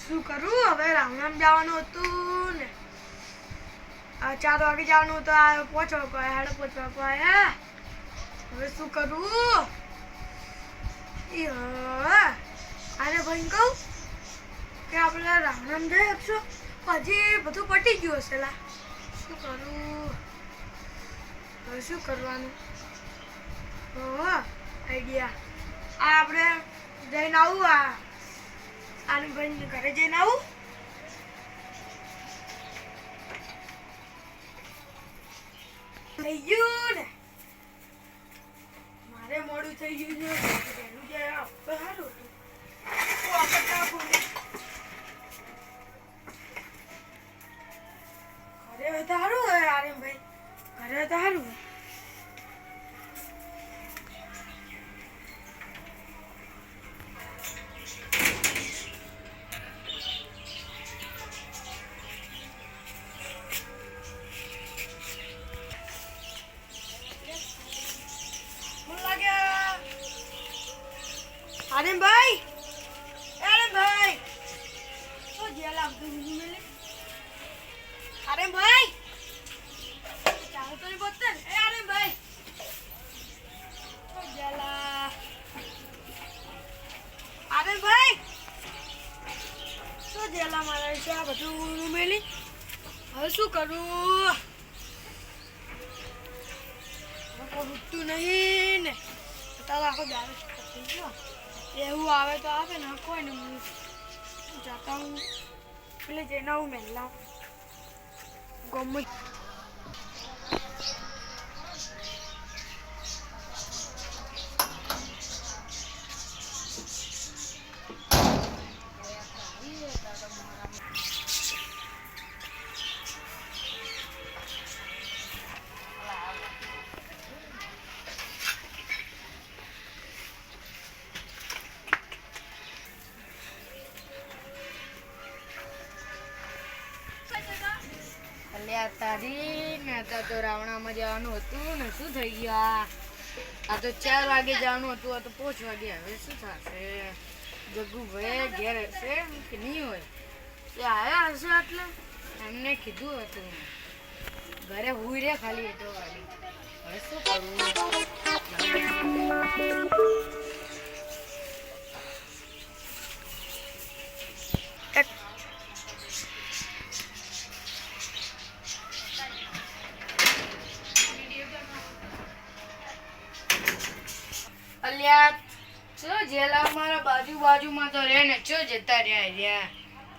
શું કરું? હવે રામનામ જવાનું હતું ને. ચાર વાગે જવાનું હતું, આ પહોંચવા પાય હાડે પહોંચવા પાય હવે શું કરું? આને ભાઈ કહું કે આપણે રામનામ જઈ શકશો હજી બધું પટી ગયું હશે, લા. શું કરું? હવે શું કરવાનું? Oh idea. આ આપણે જઈને આવું આ આનું ભાઈ ઘરે જઈને આવું. થઈ ગયું ને? મારે મોડું થઈ ગયું છે. વહેલું જે સારું હતું. ઘરે સારું હોય આર્યનભાઈ. ઘરે સારું હોય. આ બધું મેલી હવે શું કરું? રૂટતું નહીં ને. તારા આખો દારૂ એવું આવે તો આવે ને કોઈ ને હું જાતા હું. પેલે જેના હું મહેલા ગમે. અલ્યા તારી ને હતા તો રાવણામાં જવાનું હતું ને શું થઈ ગયા? આ તો ચાર વાગે જવાનું હતું, આ તો પાંચ વાગે. હવે શું થશે? જગ્ગુભાઈ ઘેર હશે કે નહીં હોય? એ આવ્યા હશે એટલે? એમને કીધું હતું. ઘરે હુઈ રે ખાલી એટલો વાગે હવે શું કરવું અલ્યા, ચો જેલા મારા બાજુ બાજુમાં તો રહે ને, ચો જતા રહ્યા રહ્યા.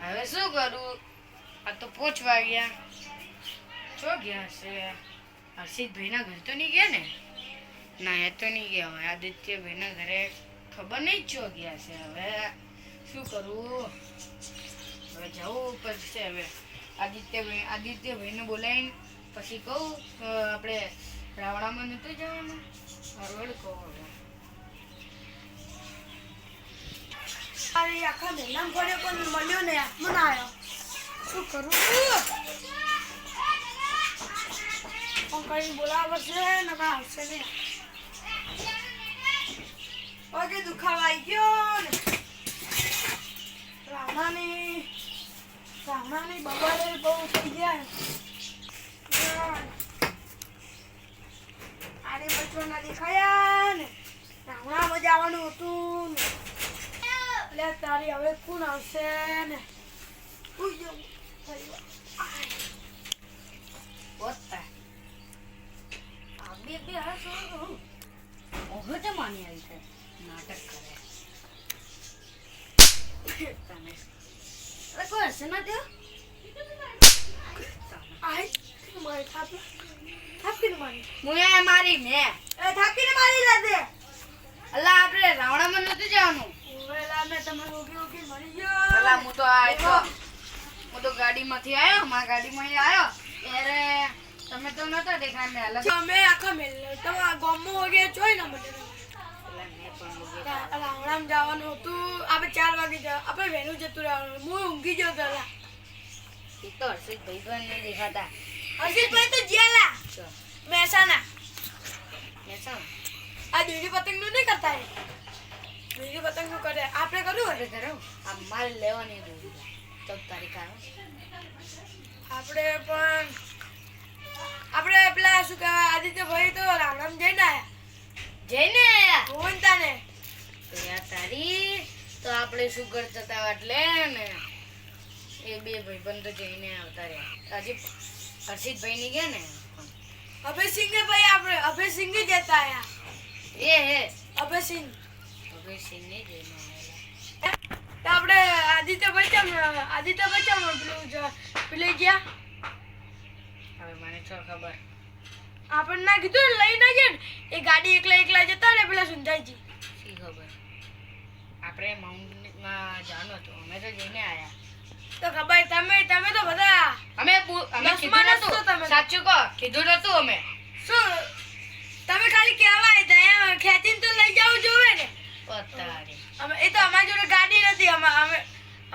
હવે શું કરું? આ તો પોચ વાગ્યા છો ગયા છે? હર્ષિતભાઈના ઘર તો નહીં ગયા ને? ના, એ તો નહીં ગયા હવે આદિત્યભાઈના ઘરે ખબર નહીં છો ગયા છે હવે. શું કરવું હવે જવું પડશે હવે. આદિત્યભાઈ, આદિત્યભાઈને બોલાવીને પછી કહું આપણે રાવણામાં નહોતું જવાનું? હરવડ કહું હવે. અરે આખા મહેલા ફર્યો પણ મળ્યો ને ના આવ્યો શું કરું? ફોન કરીને બોલાવવા છે ને કાં આવશે નહીં. ઓકે દુખાવા ગયો ને. બબાલે બહુ થઈ ગયા બચવાના દેખાયા ને. મજા આવવાનું હતું ને. એટલે તારી હવે કોણ આવશે ને બે બે હસો ઓહો તો માની આવી છે નાટક કરે તને અરે કોઈ હશે ના આય. મારી હું મેં થાપીને મારી લાદે અલા આપણે રાવણામાં નતું જવાનું ગયો. હું તો આ હું તો ગાડીમાંથી આવ્યો મારા ગાડીમાં આવ્યો. ત્યારે તમે તો નતા દેખાય મેં અલગ અમે આખા મેલ તમારા ગામમાં વગે જોઈ ને મને અલા, મેં પણ મૂકી. રાવણામ જવાનું હતું. આપણે ચાર વાગે જવા આપણે વહેલું જતું રહેવાનું. હું ઊંઘી ગયો પેલા એ તો હર્ષિતભાઈ પણ નહીં દેખાતા. હર્ષિતભાઈ તો જેલા મહેસાણા. મહેસાણા? આ દૂરી પતંગનું નહીં કરતા દૂરી પતંગનું કરે? આપણે કર્યું હતું ધરો, આ માલ લેવાની ચૌદ તારીખ આવે. આપણે પણ આપણે પેલા શું કહેવાય આદિત્યભાઈ તો રામ રામ જઈને આયા. જઈને આયા? ભુવનતાને તો યાર તારી તો આપણે કરતા હતા એટલે ને. એ બે ભાઈબંધો જઈને આવતા રહ્યા. હજી હર્ષિતભાઈ ની ગયા ને? અભયસિંહ ભાઈ આપણે અભયસિંહ જતા આયા. એ હે. અભયસિંહ. તો આપણે આદિત્ય બચ્ચન આદિત્ય બચ્ચન પેલું જ- ગયા? હવે મને તો ખબર. આપણને ના કીધું લઈ ના ને એ ગાડી એકલા એકલા જતા ને પેલા સુંધાઈજી શી ખબર? આપણે માઉન્ટમાં જવાનું હતું અમે તો જઈને આવ્યા તો ખબર તમે તમે તો બધા અમે અમે કીધું નતું. સાચું કહો કીધું નતું અમે. શું તમે ખાલી કહેવાય દયા ખેંચીને તો લઈ જવું જોવે ને પતારી અમે એ તો અમારી જોડે ગાડી નથી અમે અમે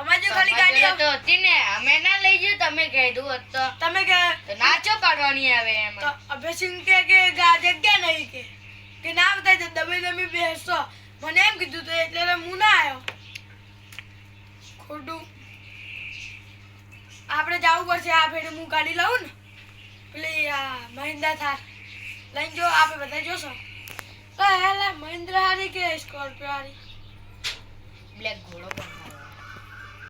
અમારી જોડે ખાલી ગાડી તો હતી ને અમે ના લઈ જઈએ તમે કીધું હોત તો. તમે કે તો નાચો પાડવાની આવે તો એમાં અભયસિંહ કે કે જગ્યા નહીં કે. કે ના બતાવી દે દબે દબી બેસો મને એમ કીધું તો એટલે હું ના આવ્યો. ખોટું. આપણે જવું પડશે આ ફેરે હું ગાડી લઉં ને. પેલી આ મહિન્દ્રા થાર. લઈને જો આપણે બધા જોશો. તો હેલા મહિન્દ્રા હારી કે સ્કોર્પિયો હારી? બ્લેક ઘોડો પણ